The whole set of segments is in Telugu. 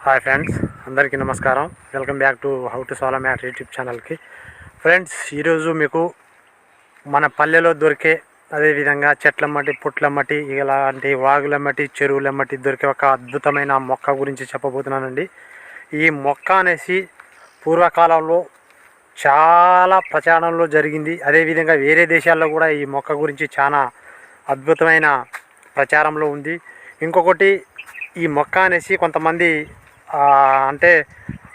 హాయ్ ఫ్రెండ్స్ అందరికీ నమస్కారం. Welcome back to how to solve math YouTube ఛానల్కి. ఫ్రెండ్స్ ఈరోజు మీకు మన పల్లెలో దొరికే అదేవిధంగా చెట్ల మట్టి పుట్ల మట్టి ఇలాంటి వాగుల మట్టి చెరువుల మట్టి దొరికే ఒక అద్భుతమైన మొక్క గురించి చెప్పబోతున్నానండి. ఈ మొక్క అనేసి పూర్వకాలంలో చాలా ప్రచారంలో జరిగింది. అదేవిధంగా వేరే దేశాల్లో కూడా ఈ మొక్క గురించి చాలా అద్భుతమైన ప్రచారంలో ఉంది. ఇంకొకటి ఈ మొక్క అనేసి కొంతమంది అంటే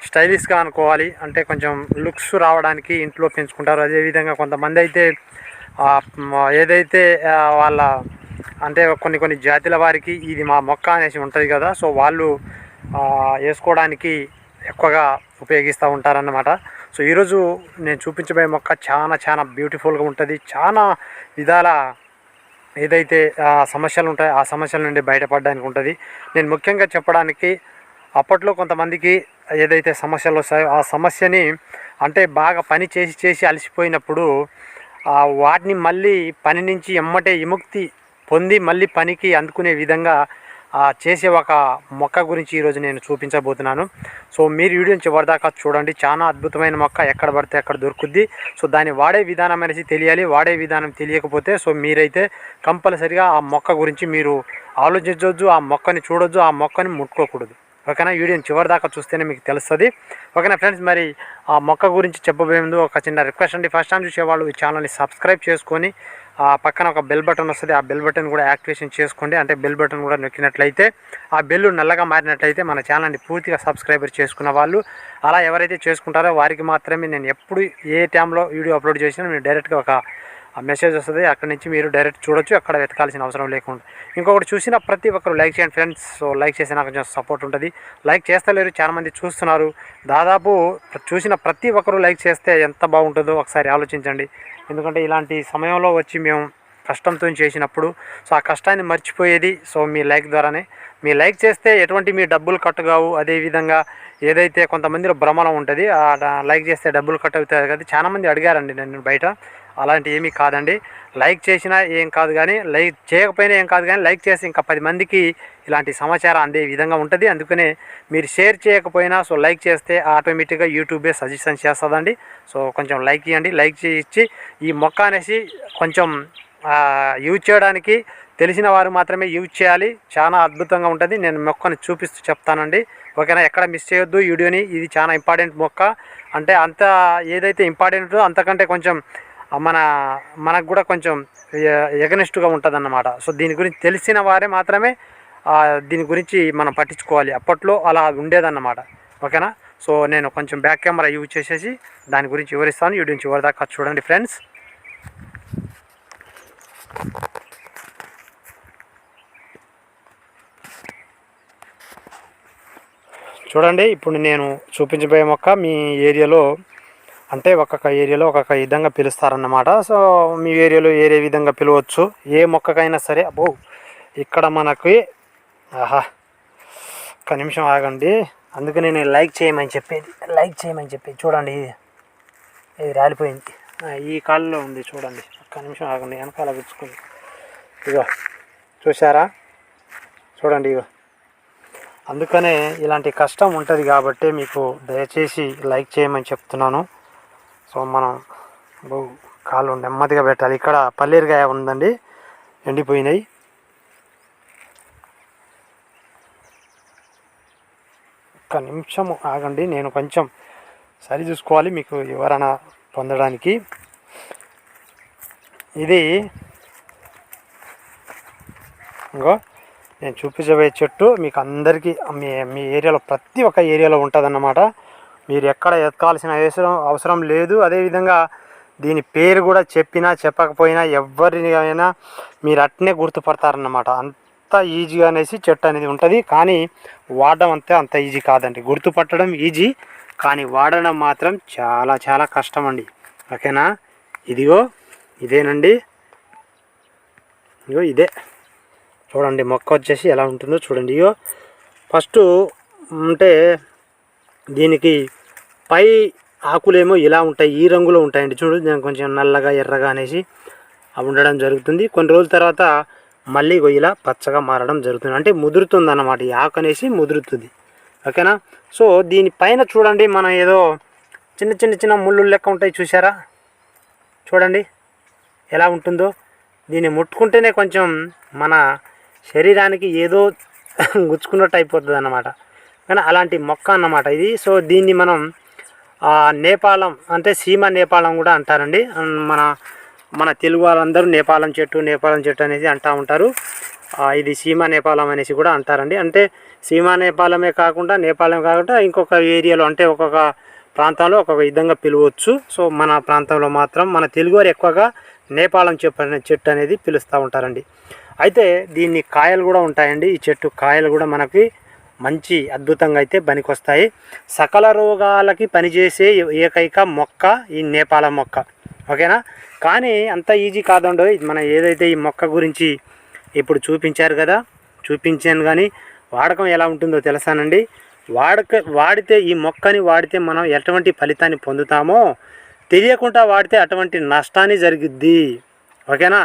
స్టైలిష్గా అనుకోవాలి. అంటే కొంచెం లుక్స్ రావడానికి ఇంట్లో పెంచుకుంటారు. అదేవిధంగా కొంతమంది అయితే ఏదైతే వాళ్ళ అంటే కొన్ని కొన్ని జాతుల వారికి ఇది మా మొక్క అనేసి ఉంటుంది కదా సో వాళ్ళు వేసుకోవడానికి ఎక్కువగా ఉపయోగిస్తూ ఉంటారన్నమాట. సో ఈరోజు నేను చూపించబోయే మొక్క చాలా చాలా బ్యూటిఫుల్గా ఉంటుంది. చాలా విధాల ఏదైతే సమస్యలు ఉంటాయో ఆ సమస్యల నుండి బయటపడడానికి ఉంటుంది. నేను ముఖ్యంగా చెప్పడానికి అప్పట్లో కొంతమందికి ఏదైతే సమస్యలు వస్తాయో ఆ సమస్యని అంటే బాగా పని చేసి చేసి అలసిపోయినప్పుడు వాటిని మళ్ళీ పని నుంచి ఎమ్మటే విముక్తి పొంది మళ్ళీ పనికి అందుకునే విధంగా ఆ, చేసే ఒక మొక్క గురించి ఈరోజు నేను చూపించబోతున్నాను. సో మీరు వీడియోని చివరిదాకా చూడండి. చాలా అద్భుతమైన మొక్క ఎక్కడ పడితే అక్కడ దొరుకుద్ది. సో దాన్ని వాడే విధానం అనేసి తెలియాలి. వాడే విధానం తెలియకపోతే సో మీరైతే కంపల్సరిగా ఆ మొక్క గురించి మీరు ఆలోచించవచ్చు ఆ మొక్కని చూడొచ్చు ఆ మొక్కని ముట్టుకోకూడదు. ఓకేనా? వీడియోని చివరి దాకా చూస్తేనే మీకు తెలుస్తుంది. ఓకేనా ఫ్రెండ్స్? మరి ఆ మొక్క గురించి చెప్పబోయేందు ఒక చిన్న రిక్వెస్ట్ అండి. ఫస్ట్ టైం చూసేవాళ్ళు ఈ ఛానల్ని సబ్స్క్రైబ్ చేసుకొని ఆ పక్కన ఒక బెల్ బటన్ వస్తుంది. ఆ బెల్ బటన్ కూడా యాక్టివేషన్ చేసుకోండి. అంటే బెల్ బటన్ కూడా నొక్కినట్లయితే ఆ బెల్లు నల్లగా మారినట్లయితే మన ఛానల్ని పూర్తిగా సబ్స్క్రైబర్ చేసుకున్న వాళ్ళు అలా ఎవరైతే చేసుకుంటారో వారికి మాత్రమే నేను ఎప్పుడు ఏ టైంలో వీడియో అప్లోడ్ చేసినా నేను డైరెక్ట్గా ఒక మెసేజ్ వస్తుంది అక్కడ నుంచి మీరు డైరెక్ట్ చూడొచ్చు అక్కడ వెతకాల్సిన అవసరం లేకుండా. ఇంకొకటి చూసిన ప్రతి ఒక్కరు లైక్ చేయండి ఫ్రెండ్స్ సో లైక్ చేస్తే నాకు కొంచెం సపోర్ట్ ఉంటుంది. లైక్ చేస్తలేరు చాలామంది చూస్తున్నారు. దాదాపు చూసిన ప్రతి ఒక్కరు లైక్ చేస్తే ఎంత బాగుంటుందో ఒకసారి ఆలోచించండి. ఎందుకంటే ఇలాంటి సమయంలో వచ్చి మేము కష్టంతో చేసినప్పుడు సో ఆ కష్టాన్ని మర్చిపోయేది సో మీ లైక్ ద్వారానే. మీ లైక్ చేస్తే ఎటువంటి మీ డబ్బులు కట్ కావు అదేవిధంగా ఏదైతే కొంతమందిలో భ్రమలం ఉంటుంది ఆ లైక్ చేస్తే డబ్బులు కట్ అవుతాయి కదా చాలామంది అడిగారండి నన్ను బయట. అలాంటి ఏమీ కాదండి. లైక్ చేసినా ఏం కాదు కానీ లైక్ చేయకపోయినా ఏం కాదు కానీ లైక్ చేసి ఇంకా పది మందికి ఇలాంటి సమాచారం అందే విధంగా ఉంటుంది. అందుకనే మీరు షేర్ చేయకపోయినా సో లైక్ చేస్తే ఆటోమేటిక్గా యూట్యూబే సజెషన్ చేస్తుందండి. సో కొంచెం లైక్ ఇవ్వండి లైక్ చేయించి ఈ మొక్క అనేసి కొంచెం యూజ్ చేయడానికి తెలిసిన వారు మాత్రమే యూజ్ చేయాలి. చాలా అద్భుతంగా ఉంటుంది. నేను మొక్కని చూపిస్తూ చెప్తానండి. ఓకేనా? ఎక్కడ మిస్ చేయొద్దు. వీడియోని ఇది చాలా ఇంపార్టెంట్ మొక్క. అంటే అంత ఏదైతే ఇంపార్టెంట్ అంతకంటే కొంచెం మన మనకు కూడా కొంచెం ఎగనెస్ట్గా ఉంటుంది అన్నమాట సో దీని గురించి తెలిసిన వారే మాత్రమే దీని గురించి మనం పట్టించుకోవాలి. అప్పట్లో అలా ఉండేదన్నమాట. ఓకేనా? సో నేను కొంచెం బ్యాక్ కెమెరా యూజ్ చేసేసి దాని గురించి వివరిస్తాను. వీడియో నుంచి దాకా చూడండి ఫ్రెండ్స్. చూడండి ఇప్పుడు నేను చూపించబోయే మొక్క మీ ఏరియాలో అంటే ఒక్కొక్క ఏరియాలో ఒక్కొక్క విధంగా పిలుస్తారన్నమాట. సో మీ ఏరియాలో ఏరే విధంగా పిలవచ్చు. ఏ మొక్కకైనా సరే అబ్బో ఇక్కడ మనకి ఆహా ఒక్క నిమిషం ఆగండి. అందుకే నేను లైక్ చేయమని చెప్పేది. లైక్ చేయమని చెప్పేది. చూడండి ఇది ఇది రాలిపోయింది ఈ కాళ్ళలో ఉంది చూడండి. ఒక్క నిమిషం ఆగండి వెనకాల గుచ్చుకుంది ఇగో చూసారా చూడండి ఇగో అందుకనే ఇలాంటి కష్టం ఉంటుంది కాబట్టి మీకు దయచేసి లైక్ చేయమని చెప్తున్నాను. సో మనం బహు కాళ్ళు నెమ్మదిగా పెట్టాలి. ఇక్కడ పల్లీరుగాయ ఉందండి. ఎండిపోయినాయి. ఒక్క నిమిషం ఆగండి. నేను కొంచెం సరి చూసుకోవాలి మీకు వివరణ పొందడానికి. ఇది ఇంకో నేను చూపించబోయే చెట్టు మీకు అందరికీ మీ మీ ఏరియాలో ప్రతి ఒక్క ఏరియాలో ఉంటుందన్నమాట. మీరు ఎక్కడ ఎతకాల్సిన అవసరం అవసరం లేదు. అదేవిధంగా దీని పేరు కూడా చెప్పినా చెప్పకపోయినా ఎవరినైనా మీరు అట్నే గుర్తుపడతారన్నమాట. అంత ఈజీగా అనేసి చెట్టు అనేది ఉంటుంది. కానీ వాడడం అంతే అంత ఈజీ కాదండి. గుర్తుపట్టడం ఈజీ కానీ వాడడం మాత్రం చాలా చాలా కష్టం అండి ఓకేనా? ఇదిగో ఇదేనండి. ఇగో ఇదే. చూడండి మొక్క వచ్చేసి ఎలా ఉంటుందో చూడండి. ఇగో ఫస్ట్ అంటే దీనికి పై ఆకులేమో ఇలా ఉంటాయి ఈ రంగులో ఉంటాయండి. చూడు నేను కొంచెం నల్లగా ఎర్రగా అనేసి అవి ఉండడం జరుగుతుంది. కొన్ని రోజుల తర్వాత మళ్ళీ ఇలా పచ్చగా మారడం జరుగుతుంది. అంటే ముదురుతుంది అన్నమాట ఈ ఆకు అనేసి ముదురుతుంది. ఓకేనా? సో దీనిపైన చూడండి మనం ఏదో చిన్న చిన్న చిన్న ముళ్ళు లెక్క ఉంటాయి చూసారా చూడండి ఎలా ఉంటుందో. దీన్ని ముట్టుకుంటేనే కొంచెం మన శరీరానికి ఏదో గుచ్చుకున్నట్టు అయిపోతుంది అన్నమాట కానీ అలాంటి మొక్క అన్నమాట ఇది. సో దీన్ని మనం నేపాలం అంటే సీమ నేపాలం కూడా అంటారండి. మన మన తెలుగు వాళ్ళందరూ నేపాలం చెట్టు నేపాలం చెట్టు అనేది అంటూ ఉంటారు. ఇది సీమ నేపాలం అనేసి కూడా అంటారండి. అంటే సీమ నేపాలమే కాకుండా నేపాలం కాకుండా ఇంకొక ఏరియాలో అంటే ఒక్కొక్క ప్రాంతంలో ఒక్కొక్క విధంగా పిలవచ్చు. సో మన ప్రాంతంలో మాత్రం మన తెలుగువారు ఎక్కువగా నేపాలం చెప్ప చెట్టు అనేది పిలుస్తూ ఉంటారండి. అయితే దీన్ని కాయలు కూడా ఉంటాయండి. ఈ చెట్టు కాయలు కూడా మనకి మంచి అద్భుతంగా అయితే పనికొస్తాయి. సకల రోగాలకి పనిచేసే ఏకైక మొక్క ఈ నేపాల మొక్క. ఓకేనా? కానీ అంత ఈజీ కాదండో ఇది మన ఏదైతే ఈ మొక్క గురించి ఇప్పుడు చూపించారు కదా చూపించాను కానీ వాడకం ఎలా ఉంటుందో తెలుసానండి. వాడక వాడితే ఈ మొక్కని వాడితే మనం ఎటువంటి ఫలితాన్ని పొందుతామో తెలియకుండా వాడితే అటువంటి నష్టాన్ని జరిగిద్ది. ఓకేనా?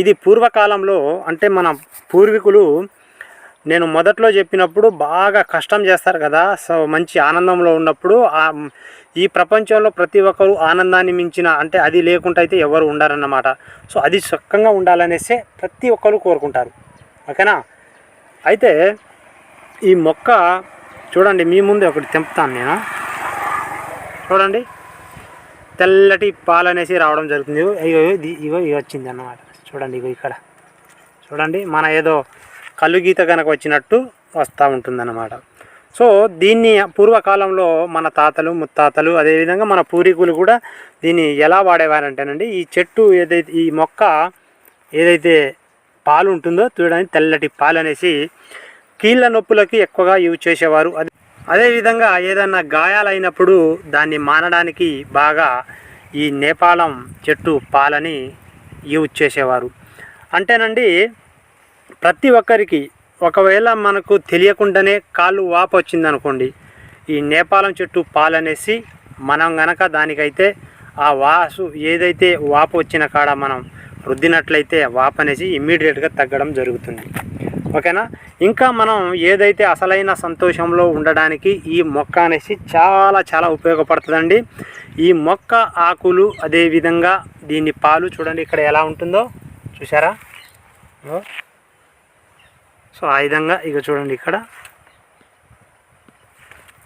ఇది పూర్వకాలంలో అంటే మన పూర్వీకులు నేను మొదట్లో చెప్పినప్పుడు బాగా కష్టం చేస్తారు కదా సో మంచి ఆనందంలో ఉన్నప్పుడు ఈ ప్రపంచంలో ప్రతి ఒక్కరు ఆనందాన్ని మించిన అంటే అది లేకుండా అయితే ఎవరు ఉండరన్నమాట. సో అది సుఖంగా ఉండాలనేసే ప్రతి ఒక్కరు కోరుకుంటారు. ఓకేనా? అయితే ఈ మొక్క చూడండి మీ ముందే ఒకటి తెంపుతాను నేను? చూడండి. తెల్లటి పాలు అనేసి రావడం జరుగుతుంది. ఇగో ఇగో ఇది ఇగో ఇగో వచ్చింది అన్నమాట చూడండి ఇగో ఇక్కడ. చూడండి మన ఏదో కళ్ళు గీత కనుక వచ్చినట్టు వస్తూ ఉంటుందన్నమాట. సో దీన్ని పూర్వకాలంలో మన తాతలు ముత్తాతలు అదేవిధంగా మన పూర్వీకులు కూడా దీన్ని ఎలా వాడేవారంటేనండి ఈ చెట్టు ఏదైతే ఈ మొక్క ఏదైతే పాలు ఉంటుందో చూడడానికి తెల్లటి పాలు అనేసి కీళ్ళ నొప్పులకి ఎక్కువగా యూజ్ చేసేవారు. అదే అదేవిధంగా ఏదన్నా గాయాలైనప్పుడు దాన్ని మానడానికి బాగా ఈ నేపాళం చెట్టు పాలని యూజ్ చేసేవారు. అంటేనండి ప్రతి ఒక్కరికి ఒకవేళ మనకు తెలియకుండానే కాళ్ళు వాపు వచ్చింది అనుకోండి ఈ నేపాలం చెట్టు పాలనేసి మనం గనక దానికైతే ఆ వాసు ఏదైతే వాపు వచ్చిన కాడ మనం రుద్దినట్లయితే వాపు అనేసి ఇమ్మీడియట్గా తగ్గడం జరుగుతుంది. ఓకేనా? ఇంకా మనం ఏదైతే అసలైన సంతోషంలో ఉండడానికి ఈ మొక్క అనేసి చాలా చాలా ఉపయోగపడుతుందండి. ఈ మొక్క ఆకులు అదేవిధంగా దీని పాలు చూడండి ఇక్కడ ఎలా ఉంటుందో చూసారా ఓ సో ఆ విధంగా ఇక చూడండి ఇక్కడ.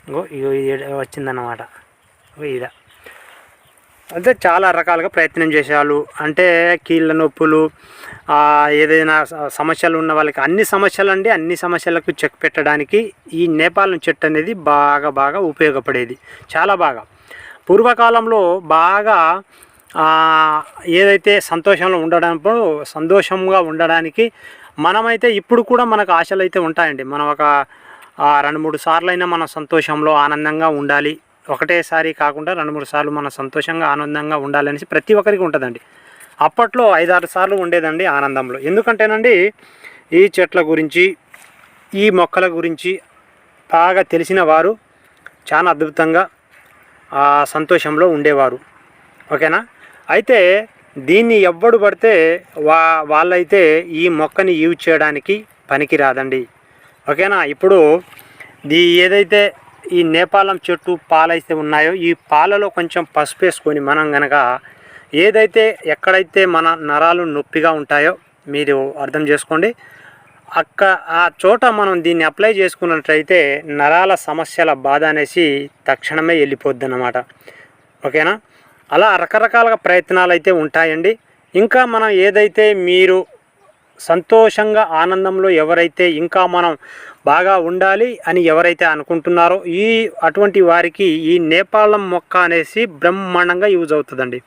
ఇగో ఇగో ఇది వచ్చిందన్నమాట. ఇగో ఇద అంటే చాలా రకాలుగా ప్రయత్నం చేసేవాళ్ళు. అంటే కీళ్ళ నొప్పులు ఏదైనా సమస్యలు ఉన్న వాళ్ళకి అన్ని సమస్యలు అండి అన్ని సమస్యలకు చెక్ పెట్టడానికి ఈ నేపాలం చెట్టు అనేది బాగా బాగా ఉపయోగపడేది. చాలా బాగా. పూర్వకాలంలో బాగా ఏదైతే సంతోషంలో ఉండడం సంతోషంగా ఉండడానికి మనమైతే ఇప్పుడు కూడా మనకు ఆశలు అయితే ఉంటాయండి. మనం ఒక రెండు మూడు సార్లు అయినా మన సంతోషంలో ఆనందంగా ఉండాలి. ఒకటేసారి కాకుండా రెండు మూడు సార్లు మన సంతోషంగా ఆనందంగా ఉండాలనేసి ప్రతి ఒక్కరికి ఉంటుందండి. అప్పట్లో ఐదారు సార్లు ఉండేదండి ఆనందంలో. ఎందుకంటేనండి ఈ చెట్ల గురించి ఈ మొక్కల గురించి బాగా తెలిసిన వారు చాలా అద్భుతంగా సంతోషంలో ఉండేవారు. ఓకేనా? అయితే దీన్ని ఎవ్వడు పడితే వా వాళ్ళైతే ఈ మొక్కని యూజ్ చేయడానికి పనికిరాదండి. ఓకేనా? ఇప్పుడు దీ ఏదైతే ఈ నేపాలం చెట్టు పాలైతే ఉన్నాయో ఈ పాలలో కొంచెం పసుపు వేసుకొని మనం గనక ఏదైతే ఎక్కడైతే మన నరాలు నొప్పిగా ఉంటాయో మీరు అర్థం చేసుకోండి. అక్క ఆ చోట మనం దీన్ని అప్లై చేసుకున్నట్లయితే నరాల సమస్యల బాధ అనేసి తక్షణమే వెళ్ళిపోద్ది అన్నమాట ఓకేనా? అలా రకరకాల ప్రయత్నాలు అయితే ఉంటాయండి. ఇంకా మనం ఏదైతే మీరు సంతోషంగా ఆనందంలో ఎవరైతే ఇంకా మనం బాగా ఉండాలి అని ఎవరైతే అనుకుంటున్నారో ఈ అటువంటి వారికి ఈ నేపాళం మొక్క అనేసి బ్రహ్మాండంగా యూజ్ అవుతుందండి.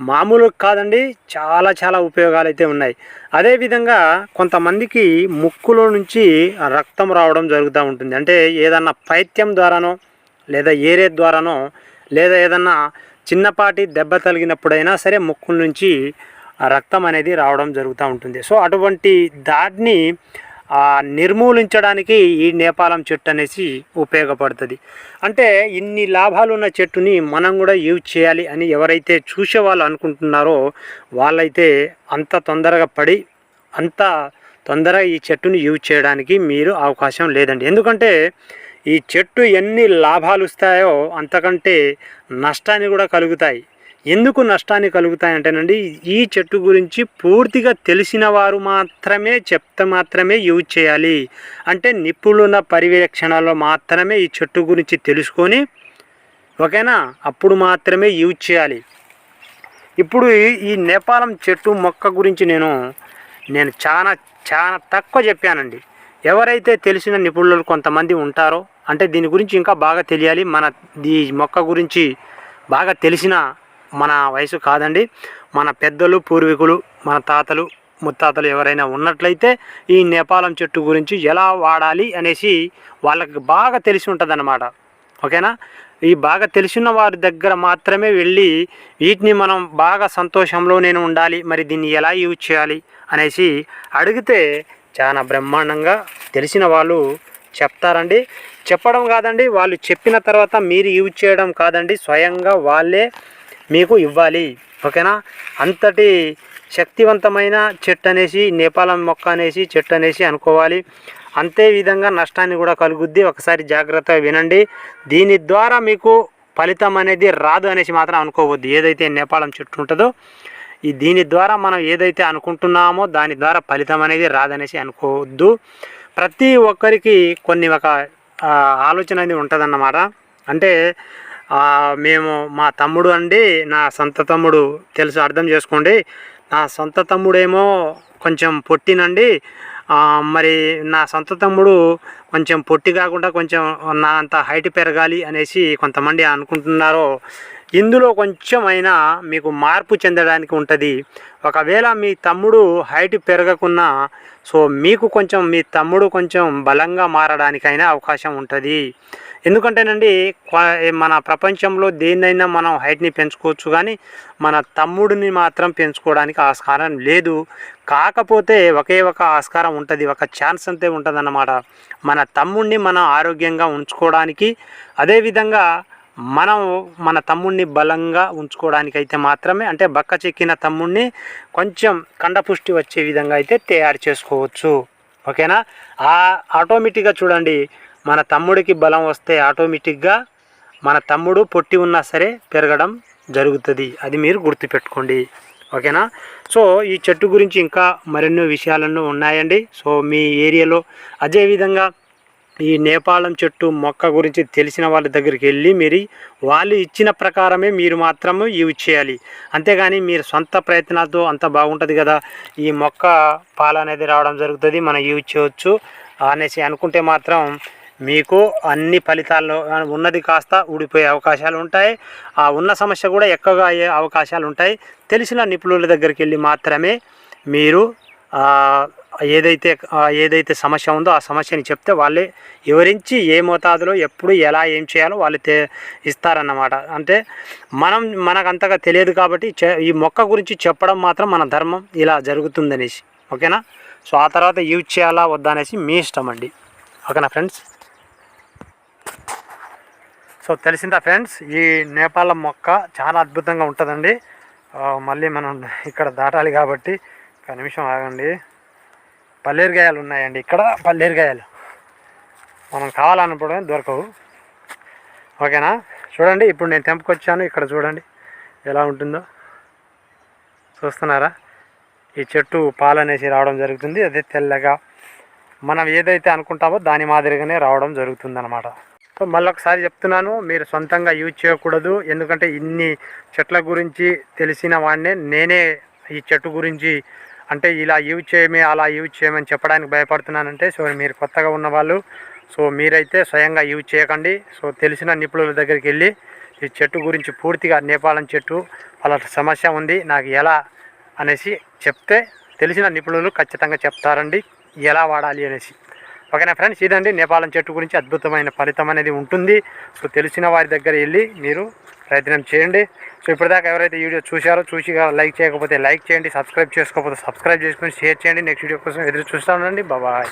మామూలు కాదండి చాలా చాలా ఉపయోగాలు అయితే ఉన్నాయి అదేవిధంగా కొంతమందికి ముక్కులో నుంచి రక్తం రావడం జరుగుతూ ఉంటుంది. అంటే ఏదన్నా పైత్యం ద్వారానో లేదా ఏరే ద్వారానో లేదా ఏదన్నా చిన్నపాటి దెబ్బ తగిలినప్పుడైనా సరే ముక్కుల నుంచి రక్తం అనేది రావడం జరుగుతూ ఉంటుంది. సో అటువంటి దాన్ని నిర్మూలించడానికి ఈ నేపాలం చెట్టు అనేసి ఉపయోగపడుతుంది. అంటే ఇన్ని లాభాలు ఉన్న చెట్టుని మనం కూడా యూజ్ చేయాలి అని ఎవరైతే చూసే వాళ్ళు అనుకుంటున్నారో వాళ్ళైతే అంత తొందరగా పడి అంత తొందరగా ఈ చెట్టుని యూజ్ చేయడానికి మీరు అవకాశం లేదండి. ఎందుకంటే ఈ చెట్టు ఎన్ని లాభాలు ఇస్తాయో అంతకంటే నష్టాన్ని కూడా కలుగుతాయి. ఎందుకు నష్టాన్ని కలుగుతాయంటేనండి ఈ చెట్టు గురించి పూర్తిగా తెలిసిన వారు మాత్రమే చెప్తే మాత్రమే యూజ్ చేయాలి. అంటే నిపుణుల పర్యవేక్షణలో మాత్రమే ఈ చెట్టు గురించి తెలుసుకొని ఓకేనా? అప్పుడు మాత్రమే యూజ్ చేయాలి. ఇప్పుడు ఈ- ఈ నేపాలం చెట్టు మొక్క గురించి నేను నేను చాలా చాలా తక్కువ చెప్పానండి. ఎవరైతే తెలిసిన నిపుణులు కొంతమంది ఉంటారో అంటే దీని గురించి ఇంకా బాగా తెలియాలి. మన ఈ మొక్క గురించి బాగా తెలిసిన మన వయసు కాదండి. మన పెద్దలు పూర్వీకులు మన తాతలు ముత్తాతలు ఎవరైనా ఉన్నట్లయితే ఈ నేపాలం చెట్టు గురించి ఎలా వాడాలి అనేసి వాళ్ళకి బాగా తెలిసి ఉంటుందన్నమాట. ఓకేనా? ఈ బాగా తెలిసిన వారి దగ్గర మాత్రమే వెళ్ళి వీటిని మనం బాగా సంతోషంలో నేను ఉండాలి మరి దీన్ని ఎలా యూజ్ చేయాలి అనేసి అడిగితే చాలా బ్రహ్మాండంగా తెలిసిన వాళ్ళు చెప్తారండి. చెప్పడం కాదండి వాళ్ళు చెప్పిన తర్వాత మీరు యూజ్ చేయడం కాదండి స్వయంగా వాళ్ళే మీకు ఇవ్వాలి. ఓకేనా? అంతటి శక్తివంతమైన చెట్టు అనేసి నేపాలం మొక్క అనేసి చెట్టు అనేసి అనుకోవాలి. అంతే విధంగా నష్టాన్ని కూడా కలుగుద్ది. ఒకసారి జాగ్రత్తగా వినండి. దీని ద్వారా మీకు ఫలితం అనేది రాదు అనేసి మాత్రం అనుకోవద్దు. ఏదైతే నేపాళం చెట్టు ఉంటుందో ఈ దీని ద్వారా మనం ఏదైతే అనుకుంటున్నామో దాని ద్వారా ఫలితం అనేది రాదనేసి అనుకోవద్దు. ప్రతి ఒక్కరికి కొన్ని ఒక ఆలోచన అనేది ఉంటుందన్నమాట. అంటే మేము మా తమ్ముడు అండి నా సొంత తమ్ముడు తెలుసు అర్థం చేసుకోండి. నా సొంత తమ్ముడేమో కొంచెం పొట్టినండి. మరి నా సొంత తమ్ముడు కొంచెం పొట్టి కాకుండా కొంచెం నా అంత హైట్ పెరగాలి అనేసి కొంతమంది అనుకుంటున్నారో ఇందులో కొంచెం అయినా మీకు మార్పు చెందడానికి ఉంటుంది. ఒకవేళ మీ తమ్ముడు హైట్ పెరగకున్నా సో మీకు కొంచెం మీ తమ్ముడు కొంచెం బలంగా మారడానికైనా అవకాశం ఉంటుంది. ఎందుకంటేనండి మన ప్రపంచంలో దేన్నైనా మనం హైట్ని పెంచుకోవచ్చు కానీ మన తమ్ముడిని మాత్రం పెంచుకోవడానికి ఆస్కారం లేదు. కాకపోతే ఒకే ఒక ఆస్కారం ఉంటుంది ఒక ఛాన్స్ అంతే ఉంటుందన్నమాట. మన తమ్ముడిని మనం ఆరోగ్యంగా ఉంచుకోవడానికి అదేవిధంగా మనం మన తమ్ముడిని బలంగా ఉంచుకోవడానికి అయితే మాత్రమే అంటే బక్క చెక్కిన తమ్ముడిని కొంచెం కండపుష్టి వచ్చే విధంగా అయితే తయారు చేసుకోవచ్చు. ఓకేనా? ఆ ఆటోమేటిక్గా చూడండి మన తమ్ముడికి బలం వస్తే ఆటోమేటిక్గా మన తమ్ముడు పొట్టి ఉన్నా సరే పెరగడం జరుగుతుంది. అది మీరు గుర్తుపెట్టుకోండి. ఓకేనా? సో ఈ చెట్టు గురించి ఇంకా మరెన్నో విషయాలన్నీ ఉన్నాయండి. సో మీ ఏరియాలో అదేవిధంగా ఈ నేపాళం చెట్టు మొక్క గురించి తెలిసిన వాళ్ళ దగ్గరికి వెళ్ళి మీరు వాళ్ళు ఇచ్చిన ప్రకారమే మీరు మాత్రము యూజ్ చేయాలి. అంతేగాని మీరు సొంత ప్రయత్నాలతో అంత బాగుంటుంది కదా ఈ మొక్క పాలు అనేది రావడం జరుగుతుంది మనం యూజ్ చేయవచ్చు అనేసి అనుకుంటే మాత్రం మీకు అన్ని ఫలితాల్లో ఉన్నది కాస్త ఊడిపోయే అవకాశాలు ఉంటాయి. ఆ ఉన్న సమస్య కూడా ఎక్కువగా అయ్యే అవకాశాలు ఉంటాయి. తెలిసిన నిపుణుల దగ్గరికి వెళ్ళి మాత్రమే మీరు ఏదైతే ఏదైతే సమస్య ఉందో ఆ సమస్యని చెప్తే వాళ్ళే వివరించి ఏ మోతాదులో ఎప్పుడు ఎలా ఏం చేయాలో వాళ్ళు తే ఇస్తారన్నమాట. అంటే మనం మనకు అంతగా తెలియదు కాబట్టి ఈ మొక్క గురించి చెప్పడం మాత్రం మన ధర్మం ఇలా జరుగుతుందనేసి. ఓకేనా? సో ఆ తర్వాత యూజ్ చేయాలా వద్దా అనేసి మీ ఇష్టం అండి. ఓకేనా ఫ్రెండ్స్? సో తెలిసిందా ఫ్రెండ్స్? ఈ నేపాల మొక్క చాలా అద్భుతంగా ఉంటుందండి. మళ్ళీ మనం ఇక్కడ దాటాలి కాబట్టి ఒక నిమిషం ఆగండి. పల్లేరుగాయలు ఉన్నాయండి. ఇక్కడ పల్లేరుగాయలు. మనం కావాలన్నప్పుడు దొరకవు. ఓకేనా? చూడండి ఇప్పుడు నేను తెంపుకొచ్చాను. ఇక్కడ చూడండి ఎలా ఉంటుందో. చూస్తున్నారా? ఈ చెట్టు పాలనేసి రావడం జరుగుతుంది. అదే తెల్లగా మనం ఏదైతే అనుకుంటామో దాని మాదిరిగానే రావడం జరుగుతుంది అనమాట సో మళ్ళొకసారి చెప్తున్నాను మీరు సొంతంగా యూజ్ చేయకూడదు. ఎందుకంటే ఇన్ని చెట్ల గురించి తెలిసిన వాడినే నేనే ఈ చెట్టు గురించి అంటే ఇలా యూజ్ చేయమే అలా యూజ్ చేయమని చెప్పడానికి భయపడుతున్నానంటే సో మీరు కొత్తగా ఉన్న వాళ్ళు సో మీరైతే స్వయంగా యూజ్ చేయకండి. సో తెలిసిన నిపుణుల దగ్గరికి వెళ్ళి ఈ చెట్టు గురించి పూర్తిగా నేపాలం చెట్టు వాళ్ళ సమస్య ఉంది నాకు ఎలా అనేసి చెప్తే తెలిసిన నిపుణులు ఖచ్చితంగా చెప్తారండి ఎలా వాడాలి అనేసి. ఓకేనా ఫ్రెండ్స్? ఇదండి నేపాలం చెట్టు గురించి అద్భుతమైన ఫలితం అనేది ఉంటుంది. సో తెలిసిన వారి దగ్గర వెళ్ళి మీరు ప్రయత్నం చేయండి. సో ఇప్పటిదాకా ఎవరైతే వీడియో చూశారో చూసి లైక్ చేయకపోతే లైక్ చేయండి సబ్స్క్రైబ్ చేసుకోకపోతే సబ్స్క్రైబ్ చేసుకొని షేర్ చేయండి. నెక్స్ట్ వీడియో కోసం ఎదురు చూస్తూ ఉండండి. బాబాయ్